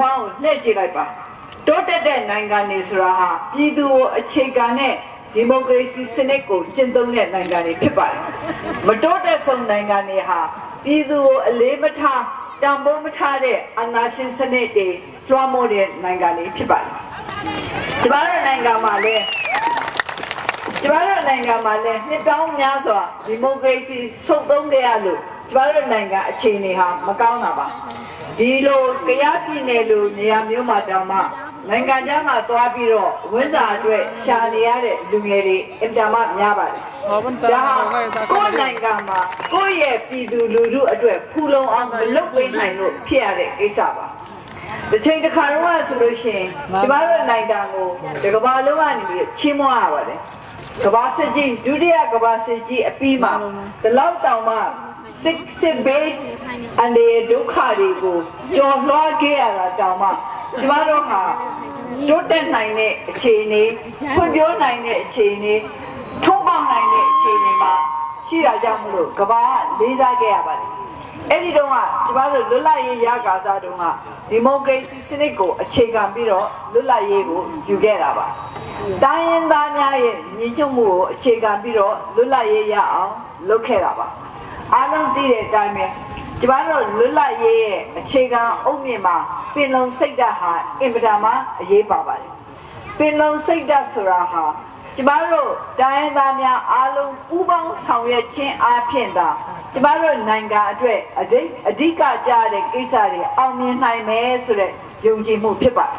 ဝမ်းကိုလှည့်ကြည့်လိုက်ပါတိုးတက်တဲ့နိုင်ငံတွေဆိုတာဟာပြည်သူကိုအခြေခံတဲ့ဒီမိုကရေစီစနစ်ကိုကျင့်သုံးတဲ့နိုင်ငံတွေဖြစ်ပါတယ်မတိုးတက်ဆုံးနိုင်ငံတွေဟာပြည်သူကိုအလေးမထားတန်ဖိုးမထားတဲ့အာဏာရှင်စနစ်တွေလွှမ်းမိုးတဲ့နိုင်ငံတွေဖြစ်ပါတယ်ကျမတို့နိုင်ငံမှာလည်းကျမတို့နိုင်ငံမှာလည်းနှစ်ပေါင်းများစွာဒီမိုကရေစီဆုတ်သုံးခဲ့ရလို့ကျမတို့နိုင်ငံအခြေအနေဟာမကောင်းတာပါ ဒီလိုကြားပြည်နယ်လိုနေရာမျိုးမှာတောင်မှနိုင်ငံခြားမှာသွားပြီးတော့ဝင်းစာအတွက်ရှာနေရတဲ့လူငယ်တွေအင်တာမများပါတယ် Oh, bentar. ဒါဟာ Okay, tak ကိုယ့် ada. နိုင်ငံမှာကိုယ့်ရဲ့ပြည်သူလူထုအတွက်ဖူလုံအောင်မလုပ်ပေးနိုင်လို့ဖြစ်ရတဲ့ကိစ္စပါတစ်ချိန်တစ်ခါတော့ဆိုလို့ရှိရင်ကျမတို့နိုင်ငံကိုဒီကမ္ဘာလုံးကနေပြီးချီးမွမ်းရပါတယ်ကမ္ဘာစစ်ကြီးဒုတိယကမ္ဘာစစ်ကြီးအပြီးမှာဒီလောက်တောင်မှ စစ်စစ်ဘေးအနေဒုက္ခတွေကိုကြော်လွှားခဲ့ရတာတောင်မှကျမတို့ဟာတိုးတက်နိုင်တဲ့အခြေအနေဖွံ့ဖြိုးနိုင်တဲ့အခြေအနေထုံးပေါက်နိုင်တဲ့အခြေအနေမှာရှိတာကြောင့်မလို့ကမ္ဘာကလေးစားခဲ့ရပါတယ်အဲ့ဒီတော့ကကျမတို့လွတ်လပ်ရေးရကာစားတုန်းကဒီမိုကရေစီစနစ်ကိုအခြေခံပြီးတော့လွတ်လပ်ရေးကိုယူခဲ့တာပါတိုင်းရင်းသားများရဲ့ညီညွတ်မှုကိုအခြေခံပြီးတော့လွတ်လပ်ရေးရအောင်လုပ်ခဲ့တာပါ အားလုံးသိတဲ့အတိုင်းပဲကျမတို့လွတ်လပ်ရေးရဲ့အခြေခံအုတ်မြင့်မှာပင်လုံစိတ်ဓာတ်ဟာအင်ပဒါမှာအရေးပါပါတယ်ပင်လုံစိတ်ဓာတ်ဆိုတာဟာကျမတို့တိုင်းရင်းသားများအားလုံးပူးပေါင်းဆောင်ရွက်ခြင်းအပြင်သာကျမတို့နိုင်ငံအတွက်အဓိအဓိကကြတဲ့ကိစ္စတွေအောင်မြင်နိုင်မယ်ဆိုတဲ့ယုံကြည်မှုဖြစ်ပါတယ်